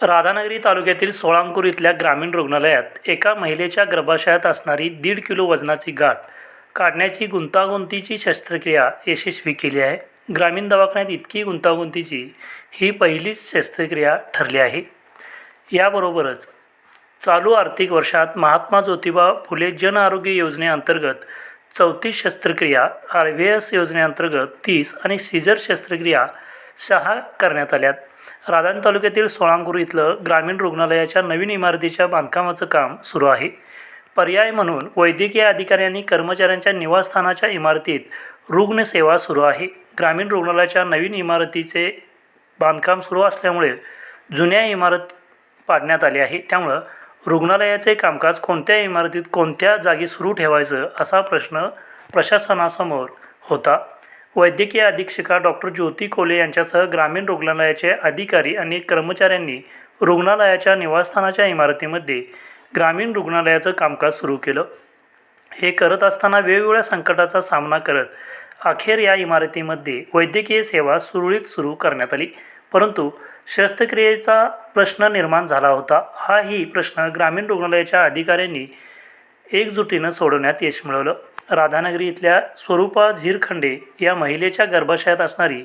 राधानगरी तालुक्यातील सोळांकूर इथल्या ग्रामीण रुग्णालयात एका महिलेच्या गर्भाशयात असणारी दीड किलो वजनाची गाठ काढण्याची गुंतागुंतीची शस्त्रक्रिया यशस्वी केली आहे. ग्रामीण दवाखान्यात इतकी गुंतागुंतीची ही पहिलीच शस्त्रक्रिया ठरली आहे. याबरोबरच चालू आर्थिक वर्षात महात्मा ज्योतिबा फुले जन आरोग्य योजनेअंतर्गत चौतीस शस्त्रक्रिया आर व्ही एस योजनेअंतर्गत तीस आणि सीझर शस्त्रक्रिया सहा करण्यात आल्यात. राधान तालुक्यातील सोळांपूर इथलं ग्रामीण रुग्णालयाच्या नवीन इमारतीच्या बांधकामाचं काम सुरू आहे. पर्याय म्हणून वैद्यकीय अधिकाऱ्यांनी कर्मचाऱ्यांच्या निवासस्थानाच्या इमारतीत रुग्णसेवा सुरू आहे. ग्रामीण रुग्णालयाच्या नवीन इमारतीचे बांधकाम सुरू असल्यामुळे जुन्या इमारत पाडण्यात आली आहे. त्यामुळं रुग्णालयाचे कामकाज कोणत्या इमारतीत कोणत्या जागी सुरू ठेवायचं असा प्रश्न प्रशासनासमोर होता. वैद्यकीय अधीक्षिका डॉक्टर ज्योती कोले यांच्यासह ग्रामीण रुग्णालयाचे अधिकारी आणि कर्मचाऱ्यांनी रुग्णालयाच्या निवासस्थानाच्या इमारतीमध्ये ग्रामीण रुग्णालयाचं कामकाज सुरू केलं. हे करत असताना वेगवेगळ्या संकटाचा सामना करत अखेर या इमारतीमध्ये वैद्यकीय सेवा सुरळीत सुरू करण्यात आली. परंतु शस्त्रक्रियेचा प्रश्न निर्माण झाला होता. हाही प्रश्न ग्रामीण रुग्णालयाच्या अधिकाऱ्यांनी एकजुटीनं सोडवण्यात यश मिळवलं. राधानगरी इथल्या स्वरूपा झिरखंडे या महिलेच्या गर्भाशयात असणारी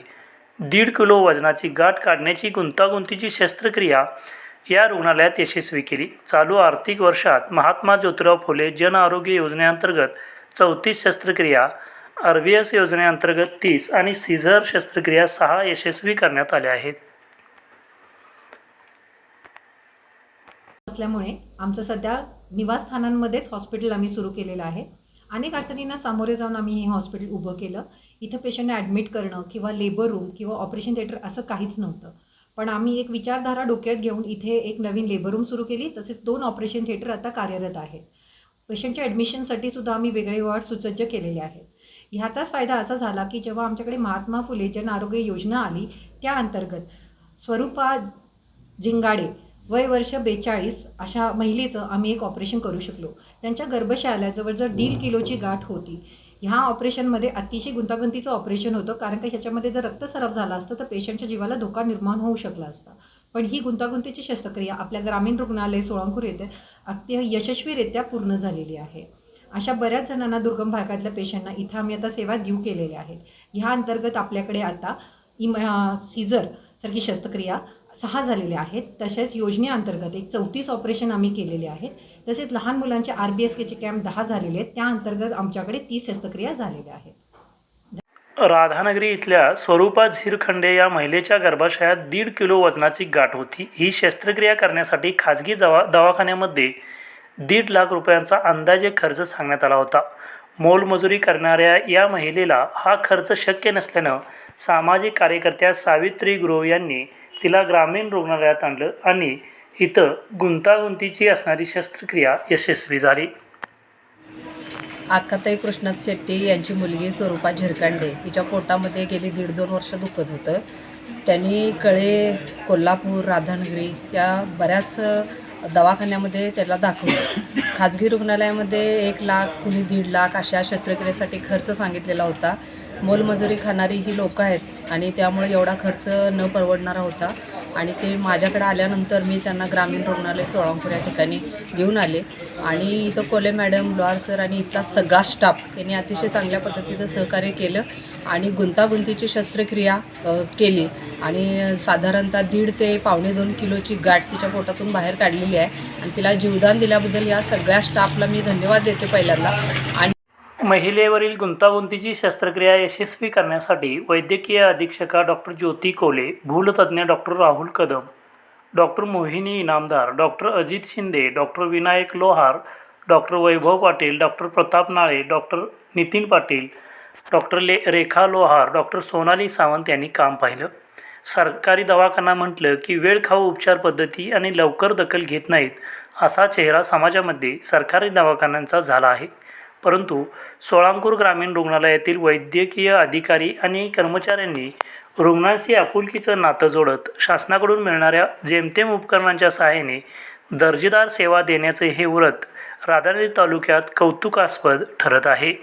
दीड किलो वजनाची गाठ काढण्याची गुंतागुंतीची शस्त्रक्रिया या रुग्णालयात यशस्वी केली. चालू आर्थिक वर्षात महात्मा ज्योतिराव फुले जन आरोग्य योजनेअंतर्गत चौतीस शस्त्रक्रिया आर बी एस योजनेअंतर्गत तीस आणि सीझर शस्त्रक्रिया सहा यशस्वी करण्यात आल्या आहेत. असल्यामुळे आमचं सध्या निवासस्थानांमध्येच हॉस्पिटल आम्ही सुरू केलेलं आहे. अनेक अडचणींना सामोरे जाऊन आम्ही हे हॉस्पिटल उभं केलं. इथं पेशंटने ॲडमिट करणं किंवा लेबर रूम किंवा ऑपरेशन थिएटर असं काहीच नव्हतं. पण आम्ही एक विचारधारा डोक्यात घेऊन इथे एक नवीन लेबर रूम सुरू केली. तसेच दोन ऑपरेशन थिएटर आता कार्यरत आहेत. पेशंटच्या ॲडमिशनसाठी सुद्धा आम्ही वेगळे वॉर्ड सुसज्ज केलेले आहेत. ह्याचाच फायदा असा झाला की जेव्हा आमच्याकडे महात्मा फुले जन आरोग्य योजना आली त्या अंतर्गत स्वरूपा झिंगाडे वय वर्ष बेचाळीस अशा महिलेचं आम्ही एक ऑपरेशन करू शकलो. त्यांच्या गर्भशयाला जवळजवळ दीड किलोची गाठ होती ह्या ऑपरेशनमध्ये अतिशय गुंतागुंतीचं ऑपरेशन होतं कारण का ह्याच्यामध्ये जर रक्तस्राव झाला असतं तर पेशंटच्या जीवाला धोका निर्माण होऊ शकला असता. पण ही गुंतागुंतीची शस्त्रक्रिया आपल्या ग्रामीण रुग्णालय सोळांकूर येथे अगदी यशस्वीरित्या पूर्ण झालेली आहे. अशा बऱ्याच जणांना दुर्गम भागातल्या पेशंटना इथं आम्ही आता सेवा देऊ केलेल्या आहेत. ह्या अंतर्गत आपल्याकडे आता इम सीझर सारखी शस्त्रक्रिया सहा झालेले आहेत. तसेच योजनेअंतर्गत एक चौतीस ऑपरेशन आम्ही केलेले आहेत. तसेच लहान मुलांचे आर बी एस केचे कॅम्प दहा झालेले आहेत. त्या अंतर्गत आमच्याकडे तीस शस्त्रक्रिया झालेल्या आहेत. राधानगरी इथल्या स्वरूपा झिरखंडे या महिलेच्या गर्भाशयात दीड किलो वजनाची गाठ होती. ही शस्त्रक्रिया करण्यासाठी खाजगी दवा दवाखान्यामध्ये दीड लाख रुपयांचा अंदाजे खर्च सांगण्यात आला होता. मोलमजुरी करणाऱ्या या महिलेला हा खर्च शक्य नसल्यानं सामाजिक कार्यकर्त्या सावित्री गुरव यांनी तिला ग्रामीण रुग्णालयात आणलं आणि इथं गुंतागुंतीची असणारी शस्त्रक्रिया यशस्वी झाली. आकाताई कृष्णात शेट्टी यांची मुलगी स्वरूपा झिरकांडे हिच्या पोटामध्ये गेली दीड दोन वर्ष दुखत होतं. त्यांनी कळे कोल्हापूर राधानगरी या बऱ्याच दवाखान्यामध्ये त्याला दाखवलं. खाजगी रुग्णालयामध्ये एक लाख कुणी दीड लाख अशा शस्त्रक्रियेसाठी खर्च सांगितलेला होता. मोलमजुरी खाणारी ही लोकं आहेत आणि त्यामुळे एवढा खर्च न परवडणारा होता. आणि ते माझ्याकडे आल्यानंतर मी त्यांना ग्रामीण रुग्णालय सोळांपूर या ठिकाणी घेऊन आले. आणि इथं कोले मॅडम लोहार सर आणि इथला सगळा स्टाफ यांनी अतिशय चांगल्या पद्धतीचं सहकार्य केलं आणि गुंतागुंतीची शस्त्रक्रिया केली. आणि साधारणतः दीड ते पावणे दोन किलोची गाठ तिच्या पोटातून बाहेर काढलेली आहे. आणि तिला जीवदान दिल्याबद्दल या सगळ्या स्टाफला मी धन्यवाद देते पहिल्यांदा. आणि महिलेवरील गुंतागुंतीची शस्त्रक्रिया यशस्वी करण्यासाठी वैद्यकीय अधीक्षका doctor Jyoti Kole भूलतज्ज्ञ doctor Rahul Kadam doctor Mohini Inamdar doctor Ajit Shinde doctor Vinayak Lohar doctor Vaibhav Patil doctor Pratap Nale doctor Nitin Patil doctor ले रेखा लोहार डॉक्टर सोनाली सावंत यांनी काम पाहिलं. सरकारी दवाखाना म्हटलं की वेळखाऊ उपचार पद्धती आणि लवकर दखल घेत नाहीत असा चेहरा समाजामध्ये सरकारी दवाखान्यांचा झाला आहे. परंतु सोळांकूर ग्रामीण रुग्णालयातील वैद्यकीय अधिकारी आणि कर्मचाऱ्यांनी रुग्णांशी आपुलकीचं नातं जोडत शासनाकडून मिळणाऱ्या जेमतेम उपकरणांच्या सहाय्याने दर्जेदार सेवा देण्याचे हे व्रत राधानगरी तालुक्यात कौतुकास्पद ठरत आहे.